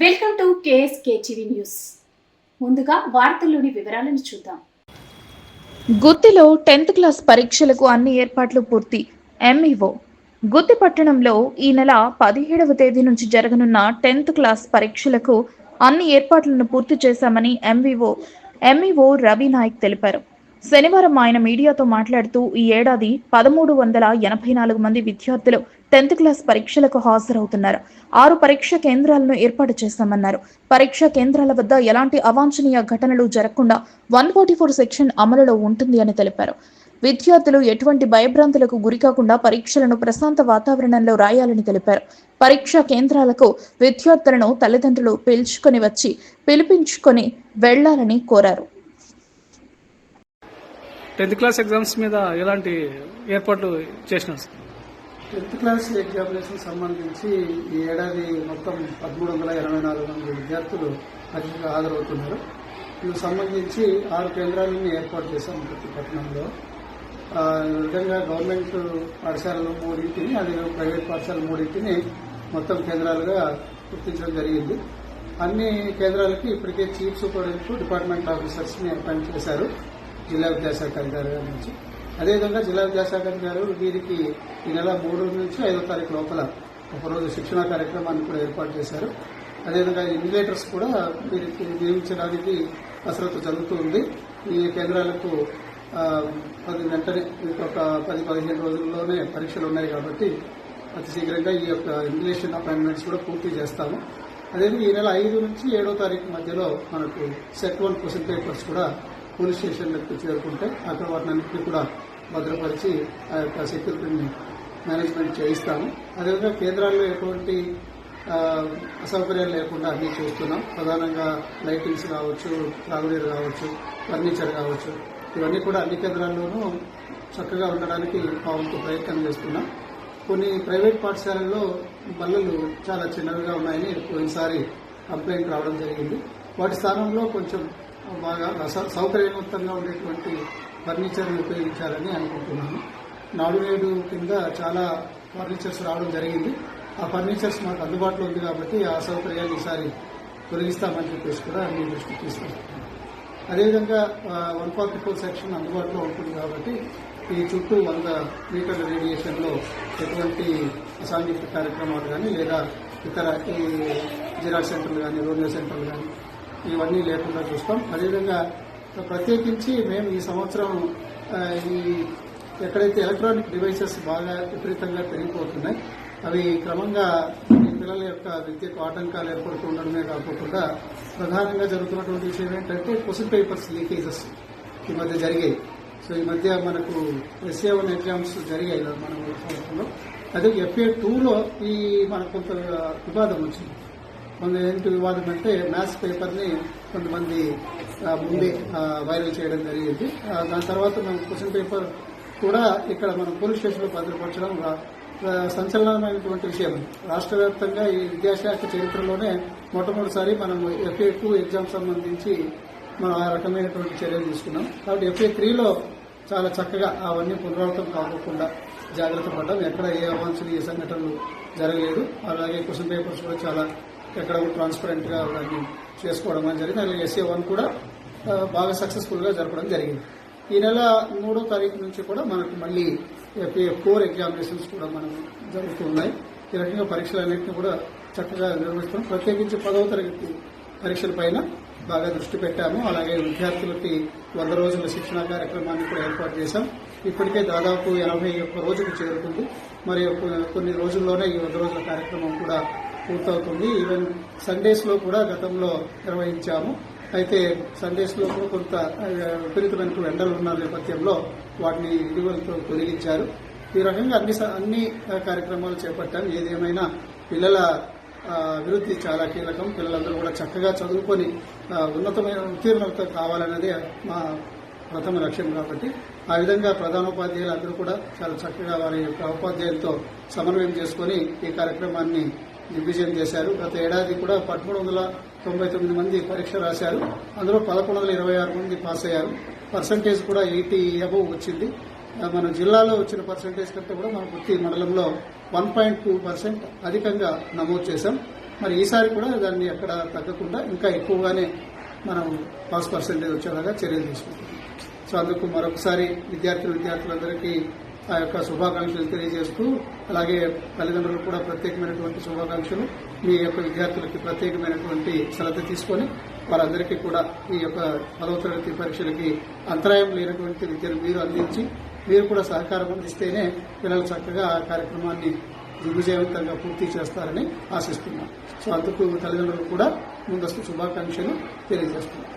Welcome to KSK TV news. ముందుగా వార్తల్లోని వివరాలను చూద్దాం. గుత్తిలో టెన్త్ క్లాస్ పరీక్షలకు అన్ని ఏర్పాట్లు పూర్తి. ఎంఈఓ గుత్తి పట్టణంలో ఈ నెల పదిహేడవ తేదీ నుంచి జరగనున్న టెన్త్ క్లాస్ పరీక్షలకు అన్ని ఏర్పాట్లను పూర్తి చేశామని ఎంవీఓ ఎంఈఓ రవి నాయక్ తెలిపారు. శనివారం ఆయన మీడియాతో మాట్లాడుతూ ఈ ఏడాది పదమూడు వందల ఎనభై నాలుగు మంది విద్యార్థులు టెన్త్ క్లాస్ పరీక్షలకు హాజరవుతున్నారు. ఆరు పరీక్ష కేంద్రాలను ఏర్పాటు చేశామన్నారు పరీక్షా కేంద్రాల వద్ద ఎలాంటి అవాంఛనీయ ఘటనలు జరగకుండా వన్ ఫార్టీ ఫోర్ సెక్షన్ అమలులో ఉంటుంది అని తెలిపారు. విద్యార్థులు ఎటువంటి భయభ్రాంతులకు గురికాకుండా పరీక్షలను ప్రశాంత వాతావరణంలో రాయాలని తెలిపారు. పరీక్షా కేంద్రాలకు విద్యార్థులను తల్లిదండ్రులు పిలుచుకొని వచ్చి పిలిపించుకొని వెళ్ళాలని కోరారు. టెన్త్ క్లాస్ ఎగ్జామ్స్ మీద ఎలాంటి ఏర్పాట్లు చేసినారు సార్? టెన్త్ క్లాస్ ఎగ్జామినేషన్ సంబంధించి ఈ ఏడాది మొత్తం పదమూడు వందల ఇరవై నాలుగు మంది విద్యార్థులు పరీక్షకు హాజరవుతున్నారు. ఇందుకు సంబంధించి ఆరు కేంద్రాలను ఏర్పాటు చేశాం ప్రతి పట్టణంలో. ఈ విధంగా గవర్నమెంట్ పాఠశాలలు మూడింటిని అదే ప్రైవేట్ పాఠశాల మూడింటిని మొత్తం కేంద్రాలుగా గుర్తించడం జరిగింది. అన్ని కేంద్రాలకి ఇప్పటికే చీఫ్ సూపరింటెండెంట్ డిపార్ట్మెంట్ ఆఫీసర్స్ని అపాయింట్ చేశారు. జిల్లా విద్యాశాఖ అధికారి గారి నుంచి. అదేవిధంగా జిల్లా విద్యాశాఖ గారు వీరికి ఈ నెల మూడు నుంచి ఐదో తారీఖు లోపల ఒకరోజు శిక్షణ కార్యక్రమాన్ని కూడా ఏర్పాటు చేశారు. అదేవిధంగా ఇన్విలేటర్స్ కూడా వీరికి నియమించడానికి కసరత్తు జరుగుతూ ఉంది. ఈ కేంద్రాలకు పది వెంటనే ఇంకొక పది పదిహేను రోజుల్లోనే పరీక్షలు ఉన్నాయి కాబట్టి అతి శీఘ్రంగా ఈ యొక్క ఇన్విలేషన్ అపాయింట్మెంట్స్ కూడా పూర్తి చేస్తాము. అదేవిధంగా ఈ నెల ఐదు నుంచి ఏడో తారీఖు మధ్యలో మనకు సెట్ వన్ క్వశ్చన్ పేపర్స్ కూడా పోలీస్ స్టేషన్లకు చేరుకుంటే అక్కడ వాటిని కూడా భద్రపరిచి ఆ యొక్క సెక్యూరిటీని మేనేజ్మెంట్ చేయిస్తాము. అదేవిధంగా కేంద్రాల్లో ఎటువంటి అసౌకర్యాలు లేకుండా అన్ని చూస్తున్నాం. ప్రధానంగా లైటింగ్స్ కావచ్చు త్రాగునీరు కావచ్చు ఫర్నిచర్ కావచ్చు. ఇవన్నీ కూడా అన్ని కేంద్రాల్లోనూ చక్కగా ఉండడానికి పావులతో ప్రయత్నం చేస్తున్నాం. కొన్ని ప్రైవేట్ పాఠశాలల్లో బల్లలు చాలా చిన్నవిగా ఉన్నాయని పోయినసారి కంప్లైంట్ రావడం జరిగింది. వాటి స్థానంలో కొంచెం బాగా సౌకర్యవంతంగా ఉండేటువంటి ఫర్నిచర్ని ఉపయోగించాలని అనుకుంటున్నాను. నాలుగు కింద చాలా ఫర్నిచర్స్ రావడం జరిగింది. ఆ ఫర్నిచర్స్ మాకు అందుబాటులో ఉంది కాబట్టి ఆ సౌకర్యాన్ని ఈసారి తొలగిస్తామని చెప్పేసి కూడా మీ దృష్టికి తీసుకొస్తున్నాను అదేవిధంగా వన్ ఫార్టీ ఫోర్ సెక్షన్ అందుబాటులో ఉంటుంది కాబట్టి ఈ చుట్టూ వంద మీటర్ల రేడియేషన్లో ఎటువంటి అసాంఘిక కార్యక్రమాలు కానీ లేదా ఇతర ఈ జిరాక్స్ సెంటర్లు కానీ రోమియో సెంటర్లు కానీ ఇవన్నీ లేకుండా చూస్తాం. అదేవిధంగా ప్రత్యేకించి మేము ఈ సంవత్సరం ఈ ఎక్కడైతే ఎలక్ట్రానిక్ డివైసెస్ బాగా విపరీతంగా పెరిగిపోతున్నాయి అవి క్రమంగా ఈ పిల్లల యొక్క విద్యకు ఆటంకాలు ఏర్పడుతూ ఉండడమే కాకుండా ప్రధానంగా జరుగుతున్నటువంటి విషయం ఏంటంటే క్వశ్చన్ పేపర్స్ లీకేజెస్ ఈ మధ్య జరిగాయి. సో ఈ మధ్య మనకు ఎస్ఏ వన్ ఎగ్జామ్స్ జరిగాయి మన సంవత్సరంలో. అదే ఎఫ్ఏ టూలో ఈ మనకు కొంత వివాదం వచ్చింది. కొంత ఏంటి వివాదం అంటే మ్యాథ్స్ పేపర్ని కొంతమంది ముందే వైరల్ చేయడం జరిగింది. దాని తర్వాత మనం క్వశ్చన్ పేపర్ కూడా ఇక్కడ మనం పోలీస్ స్టేషన్లో భద్రపరచడం సంచలనమైనటువంటి విషయం. రాష్ట్ర వ్యాప్తంగా ఈ విద్యాశాఖ చరిత్రలోనే మొట్టమొదటిసారి మనం ఎఫ్ఏ టూ ఎగ్జామ్ సంబంధించి మనం ఆ రకమైనటువంటి చర్యలు తీసుకున్నాం. కాబట్టి ఎఫ్ఏ త్రీలో చాలా చక్కగా అవన్నీ పునరావృతం కాకుండా జాగ్రత్త పడ్డాం. ఎక్కడ ఏ అవాంఛనీయ సంఘటనలు జరగలేదు. అలాగే క్వశ్చన్ పేపర్స్ కూడా చాలా ఎక్కడ ట్రాన్స్పరెంట్గా అవన్నీ చేసుకోవడం అని జరిగింది. అలాగే ఎస్ఏ వన్ కూడా బాగా సక్సెస్ఫుల్గా జరపడం జరిగింది. ఈ నెల మూడో తారీఖు నుంచి కూడా మనకు మళ్ళీ ఎఫ్ఏ ఫోర్ ఎగ్జామినేషన్స్ కూడా మనం జరుగుతున్నాయి. ఈ రకంగా పరీక్షలన్నింటినీ కూడా చక్కగా నిర్వహిస్తున్నాం. ప్రత్యేకించి పదవ తరగతి పరీక్షల పైన బాగా దృష్టి పెట్టాము. అలాగే విద్యార్థులకి వంద రోజుల శిక్షణ కార్యక్రమాన్ని కూడా ఏర్పాటు చేశాం. ఇప్పటికే దాదాపు ఎనభై ఒక్క రోజుకు చేరుకుంది. మరి కొన్ని రోజుల్లోనే ఈ వంద రోజుల కార్యక్రమం కూడా పూర్తవుతుంది. ఈవెన్ సండేస్లో కూడా గతంలో నిర్వహించాము. అయితే సండేస్లో కూడా కొంత విపరీతమైన ఎండలు ఉన్న నేపథ్యంలో వాటిని ఇటీవలతో తొలగించారు. ఈ రకంగా అన్ని స- అన్ని కార్యక్రమాలు చేపట్టాం ఏదేమైనా పిల్లల అభివృద్ధి చాలా కీలకం. పిల్లలందరూ కూడా చక్కగా చదువుకొని ఉన్నతమైన ఉత్తీర్ణత కావాలన్నదే మా ప్రథమ లక్ష్యం కాబట్టి ఆ విధంగా ప్రధానోపాధ్యాయులు అందరూ కూడా చాలా చక్కగా వారి యొక్క ఉపాధ్యాయులతో సమన్వయం చేసుకొని ఈ కార్యక్రమాన్ని దిగ్విజయం చేశారు. గత ఏడాది కూడా పదమూడు వందల తొంభై తొమ్మిది మంది పరీక్ష రాశారు. అందులో పదకొండు వందల ఇరవై ఆరు మంది పాస్ అయ్యారు. పర్సంటేజ్ కూడా ఎయిటీ అబవ్ వచ్చింది. మన జిల్లాలో వచ్చిన పర్సంటేజ్ కంటే కూడా మన ప్రతి మండలంలో వన్ పాయింట్ టూ పర్సెంట్ అధికంగా నమోదు చేశాం. మరి ఈసారి కూడా దాన్ని ఎక్కడ తగ్గకుండా ఇంకా ఎక్కువగానే మనం పాస్ పర్సెంటేజ్ వచ్చేలాగా చర్యలు తీసుకుంటాం సో అందుకు మరొకసారి విద్యార్థులు విద్యార్థులందరికీ ఆ యొక్క శుభాకాంక్షలు తెలియజేస్తూ అలాగే తల్లిదండ్రులకు కూడా ప్రత్యేకమైనటువంటి శుభాకాంక్షలు మీ యొక్క విద్యార్థులకి ప్రత్యేకమైనటువంటి శ్రద్ధ తీసుకొని వారందరికీ కూడా ఈ యొక్క పదవ తరగతి పరీక్షలకి అంతరాయం లేనటువంటి విద్యను మీరు అందించి మీరు కూడా సహకారం అందిస్తేనే పిల్లలు చక్కగా ఆ కార్యక్రమాన్ని దిగ్విజయవంతంగా పూర్తి చేస్తారని ఆశిస్తున్నాం. సో అందుకు తల్లిదండ్రులు కూడా ముందస్తు శుభాకాంక్షలు తెలియజేస్తున్నాం.